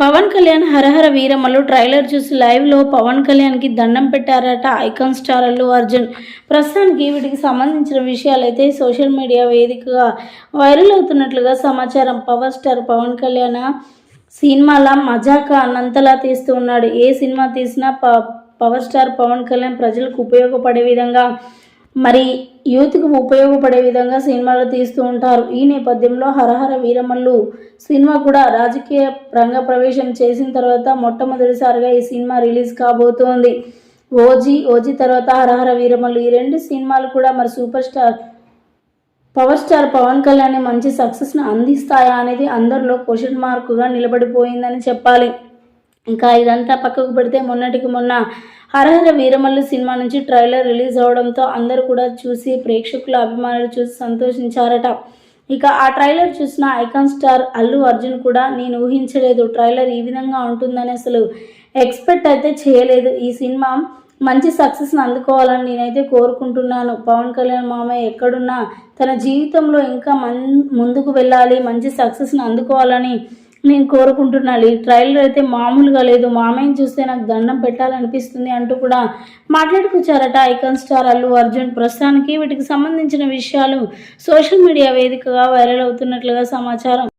పవన్ కళ్యాణ్ హరహర వీరమ్మలు trailer చూసి లైవ్లో పవన్ కళ్యాణ్కి దండం పెట్టారట ఐకాన్ స్టార్ అల్లు అర్జున్. ప్రస్తుతానికి వీటికి సంబంధించిన విషయాలైతే సోషల్ మీడియా వేదికగా వైరల్ అవుతున్నట్లుగా సమాచారం. పవర్ స్టార్ పవన్ కళ్యాణ్ సినిమాల మజాక అన్నంతలా తీస్తూ ఉన్నాడు. ఏ సినిమా తీసినా ప పవర్ స్టార్ పవన్ కళ్యాణ్ ప్రజలకు ఉపయోగపడే విధంగా మరి యూత్కు ఉపయోగపడే విధంగా సినిమాలు తీస్తూ ఉంటారు. ఈ నేపథ్యంలో హరహర వీరమల్లు సినిమా కూడా రాజకీయ రంగ ప్రవేశం చేసిన తర్వాత మొట్టమొదటిసారిగా ఈ సినిమా రిలీజ్ కాబోతోంది. ఓజీ ఓజీ తర్వాత హరహర వీరమల్లు ఈ రెండు సినిమాలు కూడా మరి super star power star Pawan Kalyan మంచి సక్సెస్ను అందిస్తాయా అనేది అందరిలో క్వశ్చన్ మార్కుగా నిలబడిపోయిందని చెప్పాలి. ఇంకా ఇదంతా పక్కకు పెడితే మొన్నటికి మొన్న హరహర వీరమల్లు సినిమా నుంచి ట్రైలర్ రిలీజ్ అవడంతో అందరూ కూడా చూసి ప్రేక్షకుల అభిమానులు చూసి సంతోషించారట. ఇక ఆ ట్రైలర్ చూసిన ఐకాన్ స్టార్ అల్లు అర్జున్ కూడా నేను ఊహించలేదు ట్రైలర్ ఈ విధంగా ఉంటుందని అసలు ఎక్స్పెక్ట్ అయితే చేయలేదు. ఈ సినిమా మంచి సక్సెస్ని అందుకోవాలని నేనైతే కోరుకుంటున్నాను. పవన్ కళ్యాణ్ మామయ్య ఎక్కడున్నా తన జీవితంలో ఇంకా మన్ ముందుకు వెళ్ళాలి మంచి సక్సెస్ని అందుకోవాలని నేను కోరుకుంటున్నాను. ఈ ట్రైలర్ అయితే మామూలుగా లేదు. మామయ్యని చూస్తే నాకు దండం పెట్టాలనిపిస్తుంది అంటూ కూడా మాట్లాడుకొచ్చారట ఐకాన్ స్టార్ అల్లు అర్జున్. ప్రస్తుతానికి వీటికి సంబంధించిన విషయాలు సోషల్ మీడియా వేదికగా వైరల్ అవుతున్నట్లుగా సమాచారం.